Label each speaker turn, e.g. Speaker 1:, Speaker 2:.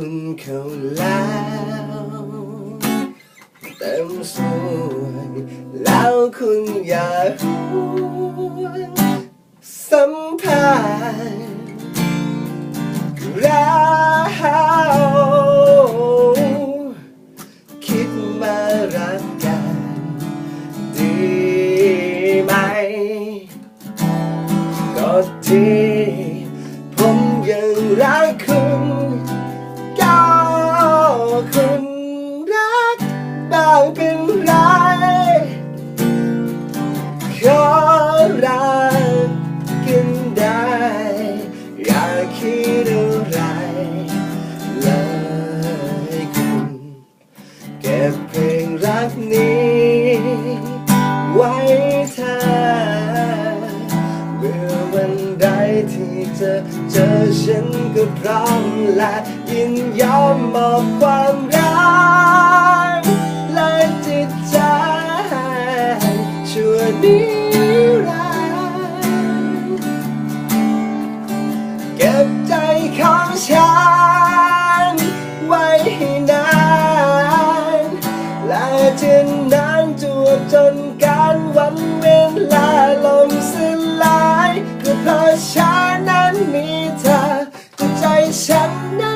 Speaker 1: คุณเขาแล้วเต็มส่วนแล้วคุณอย่าห่วงสัมพันธ์เราคิดมารักกันดีไหมก็ที่ผมยังรักคุณ นี้ ไว้เธอเมื่อวันใดที่เธอเจอฉันก็พร้อมและยินยอมมอบความรักและจิตใจชั่วนิรันดร์เก็บใจของฉัน และจะนานจวบจนการวันเวลาลมสลายก็เพราะฉันนั้นมีเธอก็ใจฉันนั้น